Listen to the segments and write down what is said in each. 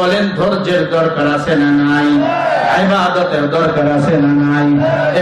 বলেন, ধৈর্যের দরকার আছে না নাই? ইবাদতের দরকার আছে না নাই?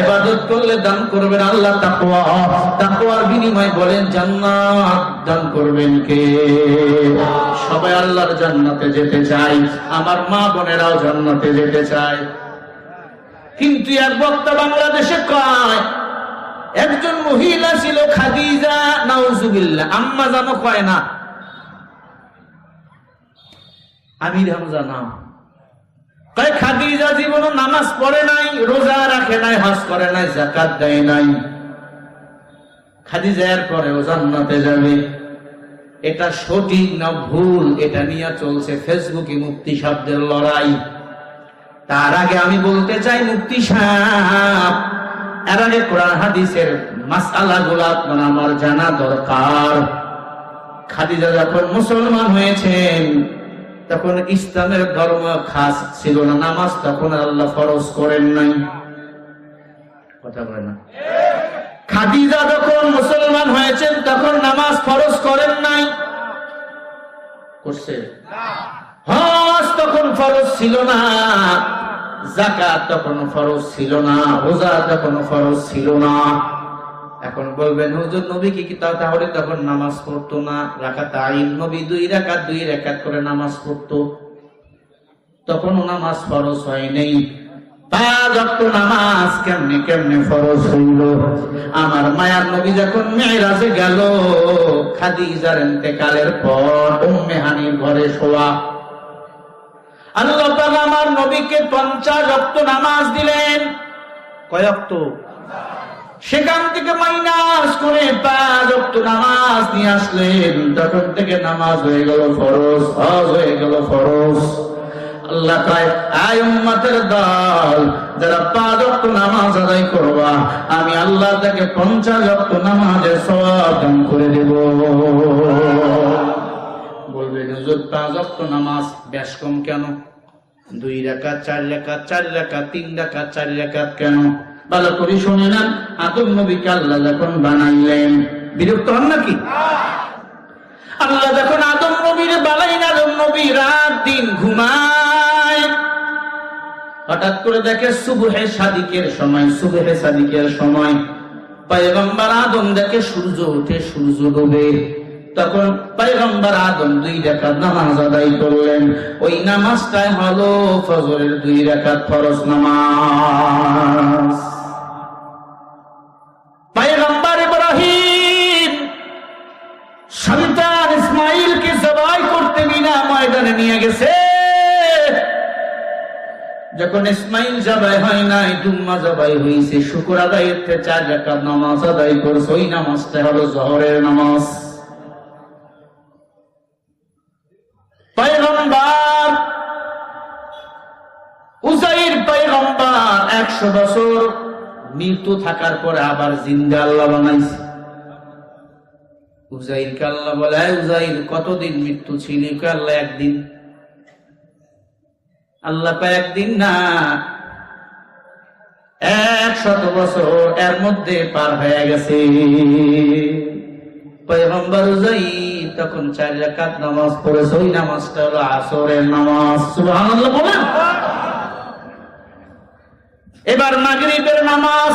ইবাদত করলে দান করবেন আল্লাহ তাকওয়া। তাকওয়ার বিনিময়ে বলেন, জান্নাত দান করবেন কে? সবাই আল্লাহর জান্নাতে যেতে চাই আমার মা বোনেরাও জান্নাতে যেতে চায়। কিন্তু এক বক্তা বাংলাদেশে কয়, একজন মহিলা ছিল খাদিজা, নাউজুবিল্লাহ, আম্মা জানো কয় না আমির হামজা নাম। খাদিজা জীবনে নামাজ পড়ে নাই, রোজা রাখে নাই, হজ করে নাই জাকাত দেয় নাই। খাদিজা এর পরে ও জান্নাতে যাবে। এটা সঠিক না ভুল, এটা নিয়ে চলছে ফেসবুকে মুক্তি শব্দের লড়াই। তার আগে আমি বলতে চাই মুক্তি সাহেব, এর আগে কোরআন হাদিসের মাসালা গুলা আপনার আমার জানা দরকার। খাদিজা যখন মুসলমান হয়েছেন তখন ইসলামের ধর্ম খাস ছিল না, নামাজ তখন আল্লাহ ফরজ করেন নাই। কথা বলে না। খাদিজা যখন মুসলমান হয়েছেন, তখন নামাজ ফরজ করেন নাই। করছে? হজ তখন ফরজ ছিল না জাকাত তখন ফরজ ছিল না, রোজা তখন ফরজ ছিল না। এখন বলবেন, হুজুর নবী কি কি তাহলে তখন নামাজ পড়তো না? রাখাত আইন, নবী দুই রাকাত দুই রাকাত করে নামাজ পড়তো। তখনও নামাজ ফরজ হয় নাই। আমার মায়ার নবী যখন গেল ঘরে আল্লাহ আমার নবীকে পঞ্চাশ ওয়াক্ত নামাজ দিলেন। কয় ওয়াক্ত সেখান থেকে মাইনাস করে পাঁচ নামাজ নিয়ে আসলেন তখন থেকে নামাজ হয়ে গেল ফরজ, হজ হয়ে গেল করবা, আমি আল্লাহ তাকে পঞ্চাশ ওয়াক্ত নামাজের দান করে দেব। বলবেন হুজুর, পাঁচ ওয়াক্ত নামাজ বেশ কম কেন? দুই রাকাত, চার রাকাত চার রাকাত, তিন রাকাত, চার রাকাত কেন? ভালো করে শুনে নেন আদম আল্লাহ যখন বানাইলেন, বিরক্ত হন নাকি? আল্লাহ যখন আদম নবীর আদম নবী রাত দিন ঘুমায়। হঠাৎ করে দেখে সুবহে সাদিকের সময়, সুবহে সাদিকের সময়। পয়গম্বর আদম দেখে সূর্য সূর্য ডুবে। তখন পয়গম্বর আদম দুই রাকাত নামাজ আদায় করলেন। ওই নামাজটাই হলো ফজরের দুই রাকাত ফরজ নামাজ। ময়দানে নিয়ে গেছে। যখন ইসমাইল জবাই হয় নাই, জুম্মা জবাই হয়েছে শুকুর আদায়ের চার রাকাত নামাজ আদায় করছে, ওই নামাজটা হলো জহরের নামাজ। একশো বছর মৃত্যু থাকার পরে আবার জিন্দা আল্লাহ বানাইছে। উজাইরকে আল্লাহ বলে উজাইর, কতদিন মৃত্যু ছিল? আল্লাহ, একদিন? আল্লাহ একদিন না বছর এর মধ্যে পার হয়ে গেছে। তখন চার রাকাত নামাজ পড়েছে। ওই নামাজটা হলো আসরের নামাজ। এবার মাগরিবের নামাজ।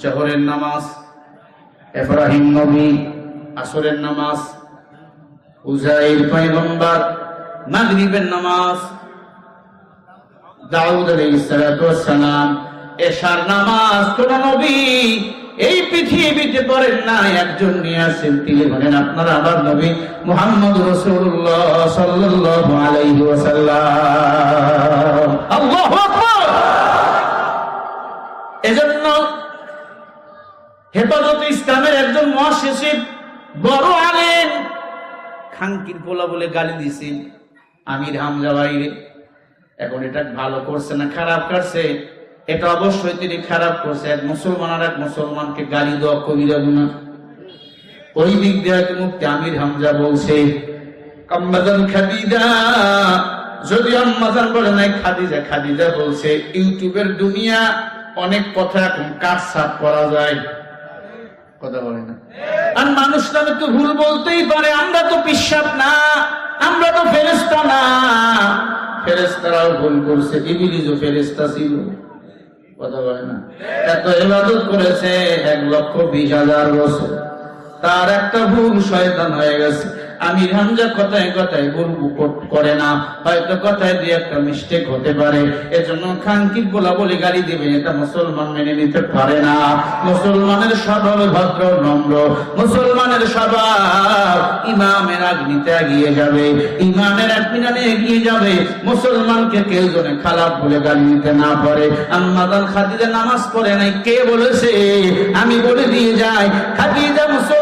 জহরের নামাজ, এব্রাহিম নবী আসরের নামাজ নামাজ, দাউদ এশার নামাজ কোন নবী এই পৃথিবীতে পড়েন না একজন নিয়ে আসেন। তিনি বলেন, আপনারা আমার নবী মুহাম্মদ রাসূলুল্লাহ সাল্লাল্লাহু আলাইহি ওয়াসাল্লাম। এজন্য হেফাজত ইসলামের একজন মহাসচিব, বড় আলেম খাঙ্কির পোলা বলে গালি দিছি, আমির হামজা বাইরে। এখন এটা ভালো করছে না খারাপ করছে? এটা অবশ্যই তিনি খারাপ করছে। এক মুসলমান আর এক মুসলমানকে গালি দেওয়া কবিরা গুনা ওই দিক দিয়ে মুক্তি আমির হামজা বলছে, আম্মাজান খাদিজা, যদি আম্মাজান বলে নাই, খাদিজা খাদিজা বলছে, ইউটিউবের দুনিয়া অনেক কথা এখন কাজ সাফ করা যায়। কথা বলে না। আর মানুষরা তো ভুল বলতেই পারে আমরা তো পিসাব না আমরা তো ফেরেস্তা না। ফেরেস্তারাও ভুল করছে ইবিলিজও ফেরেস্তা ছিল। কথা বলে না। এত ইবাদত করেছে এক লক্ষ বিশ হাজার বছর। তার একটা ভুল শয়তান হয়ে গেছে। আমি হামজা কথায় কথায় ভুল কর- না। হয়তো কথায় দিয়ে একটা মিস্টেক হতে পারে। এজন্য খানকি বলা বলে গালি দিবে, এটা মুসলমান মেনে নিতে পারে না। মুসলমানের স্বভাব ভদ্র, নম্র। মুসলমানের স্বভাব ইমামের আগ্নিতে এগিয়ে যাবে। ইমানের একমিনানে এগিয়ে যাবে। মুসলমানকে কেউ জনে খারাপ বলে গালি দিতে না পারে। আম্মাদান খাদিজা নামাজ পড়ে নাই, কে বলেছে? আমি বলে দিয়ে যাই। খাদিজা মুসলমান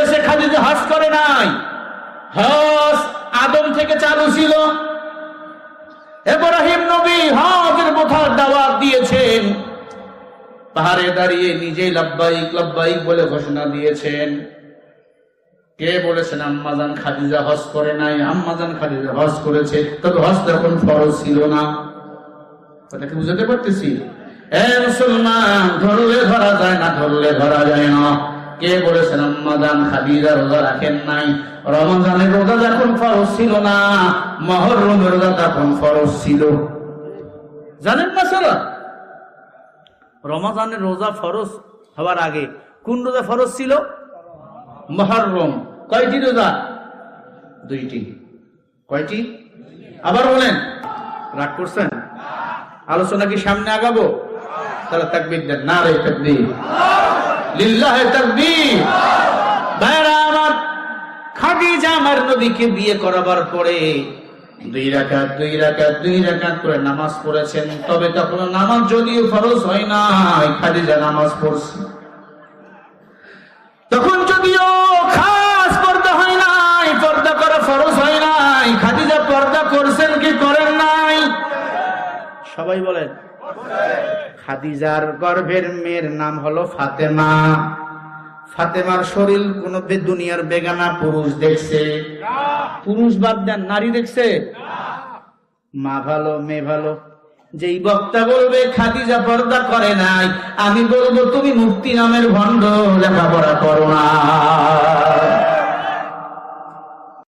করে নাই। হজ আদম থেকে চালু ছিল। এব্রাহিম নবী হজের পথার দাওয়াত দিয়েছেন। পাহাড়ে দাঁড়িয়ে নিজেই লাব্বাইক লাব্বাইক বলে ঘোষণা দিয়েছেন। কে বলেছেন আম্মাজান খাদিজা হজ করে নাই? আম্মাজান খাদিজা হজ করেছে। তবে হজ তখন ফরজ ছিল না। কথা কি বুঝতে পারতেছি? এ মুসলমান, ধরলে ধরা যায় না, ধরলে ধরা যায় না। কে বলেছেন আম্মাজান খাদিজা রোজা রাখেন নাই? রমজানের রোজা যখন ফরজ ছিল না মহরমের রোজা তখন ফরজ ছিল। জানেন না সারা রমজানের রোজা ফরজ হওয়ার আগে কোন রোজা ফরজ ছিল? মহরম। কয়টি রোজা? দুইটি। কয়টি? আবার বলেন। রাগ করছেন? আলোচনা কি সামনে আগাবো? তাহলে তাকবির না রে তাকবির। আমার খাদিজা আমার নবীকে বিয়ে করাবার পরে দুই রাকাত দুই রাকাত দুই রাকাত করে নামাজ পড়েছেন, তবে তখন নামাজ যদিও ফরজ হয় নাই, খাদিজা নামাজ পড়ছে। তখন যদিও খাস পর্দা হয় নাই, পর্দা করা ফরজ হয় নাই, খাদিজা পর্দা করছেন কি করেন নাই? সবাই বলেন। খাদিজার গর্ভের মেয়ের নাম হলো ফাতেমা। ফাতেমার শরীর কোন দুনিয়ার বেগানা পুরুষ দেখছে। পুরুষ বাদ দেন, নারী দেখছে। মা ভালো, মেয়ে ভালো। যেই বক্তা বলবে, খাদিজা পর্দা করে নাই। আমি বলব, তুমি মুক্তি নামের ভণ্ড, লেখাপড়া করো না।